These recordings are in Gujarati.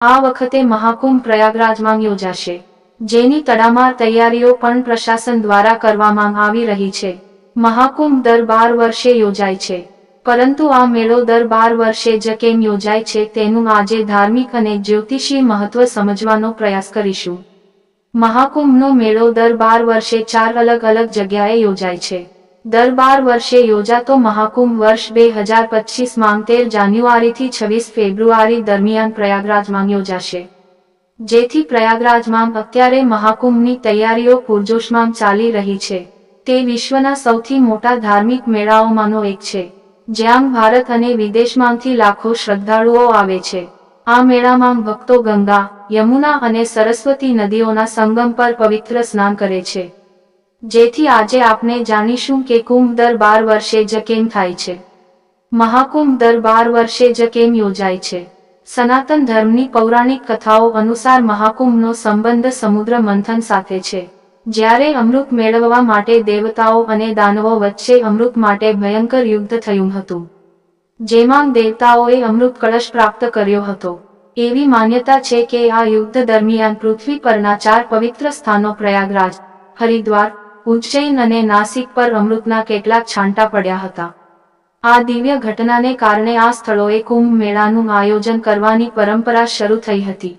આ વખતે મહાકુંભ પ્રયાગરાજમાં યોજાશે. જેની તડામાર તૈયારીઓ પણ પ્રશાસન દ્વારા કરવામાં આવી રહી છે. મહાકુંભ દર બાર વર્ષે યોજાય છે. પરંતુ આ મેળો દર બાર વર્ષે જ કેમ યોજાય છે તેનું આજે ધાર્મિક અને જ્યોતિષી મહત્વ સમજવાનો પ્રયાસ કરીશું. મહાકુંભનો મેળો દર બાર વર્ષે ચાર અલગ અલગ જગ્યાએ યોજાય છે. દર બાર વર્ષે યોજાતો મહાકુંભ વર્ષ બે હજાર પચીસમાં તેર જાન્યુઆરીથી છવ્વીસ ફેબ્રુઆરી દરમિયાન પ્રયાગરાજમાં યોજાશે. જેથી પ્રયાગરાજમાં અત્યારે મહાકુંભની તૈયારીઓ પૂરજોશમાં ચાલી રહી છે. તે વિશ્વના સૌથી મોટા ધાર્મિક મેળાઓમાંનો એક છે. જ્યાં ભારત અને વિદેશમાંથી લાખો શ્રદ્ધાળુઓ આવે છે. આ મેળામાં ભક્તો ગંગા, યમુના અને સરસ્વતી નદીઓના સંગમ પર પવિત્ર સ્નાન કરે છે. જેથી આજે આપણે જાણીશું કે કુંભ દર બાર વર્ષે જ કેમ થાય છે. મહાકુંભ દર બાર વર્ષે જ કેમ યોજાય છે. સનાતન ધર્મની પૌરાણિક કથાઓ અનુસાર મહાકુંભનો સંબંધ સમુદ્ર મંથન સાથે છે. જ્યારે અમૃત મેળવવા માટે દેવતાઓ અને દાનવો વચ્ચે અમૃત માટે ભયંકર યુદ્ધ થયું હતું. જેમાં દેવતાઓએ અમૃત કળશ પ્રાપ્ત કર્યો હતો. એવી માન્યતા છે કે આ યુદ્ધ દરમિયાન પૃથ્વી પરના ચાર પવિત્ર સ્થાનો પ્રયાગરાજ, હરિદ્વાર ઉજ્જૈન અને નાસિક પર અમૃતના કેટલાક છાંટા પડ્યા હતા. આ દિવ્ય ઘટનાને કારણે આ સ્થળોએ કુંભ મેળાનું આયોજન કરવાની પરંપરા શરૂ થઈ હતી.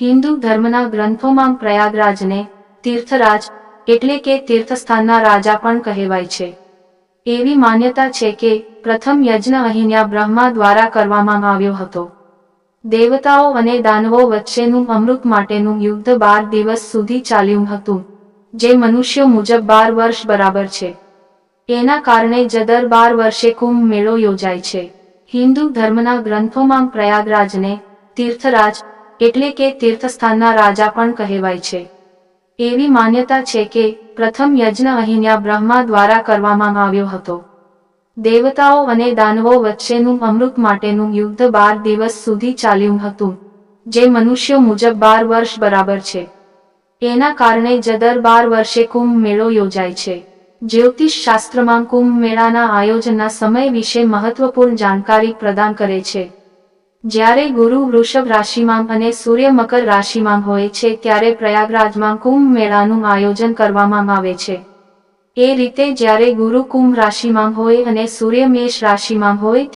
હિન્દુ ધર્મના ગ્રંથોમાં પ્રયાગરાજને તીર્થરાજ એટલે કે તીર્થસ્થાનના રાજા પણ કહેવાય છે. એવી માન્યતા છે કે, પ્રથમ યજ્ઞ અહીંયા બ્રહ્મા દ્વારા કરવામાં આવ્યો હતો. દેવતાઓ અને દાનવો વચ્ચેનું અમૃત માટેનું યુદ્ધ બાર દિવસ સુધી ચાલ્યું હતું. જે મનુષ્યો મુજબ બાર વર્ષ બરાબર છે. એના કારણે જ દર બાર વર્ષે કુંભ મેળો યોજાય છે. હિન્દુ ધર્મના ગ્રંથોમાં પ્રયાગરાજને તીર્થરાજ એટલે કે તીર્થસ્થાનના રાજા પણ કહેવાય છે. એવી માન્યતા છે કે પ્રથમ યજ્ઞ અહીંયા બ્રહ્મા દ્વારા કરવામાં આવ્યો હતો. દેવતાઓ અને દાનવો વચ્ચેનું અમૃત માટેનું યુદ્ધ બાર દિવસ સુધી ચાલ્યું હતું. જે મનુષ્યો મુજબ બાર વર્ષ બરાબર છે. એના કારણે જ દર બાર વર્ષે કુંભ મેળો યોજાય છે. જ્યોતિષ શાસ્ત્રમાં કુંભ મેળાના આયોજનના સમય વિશે મહત્વપૂર્ણ જાણકારી પ્રદાન કરે છે. જ્યારે ગુરુ વૃષભ રાશિમાં અને સૂર્ય મકર રાશિમાં હોય છે ત્યારે પ્રયાગરાજમાં કુંભ મેળાનું આયોજન કરવામાં આવે છે. એ રીતે જ્યારે ગુરુ કુંભ રાશિમાં હોય અને સૂર્ય મેષ રાશિમાં હોય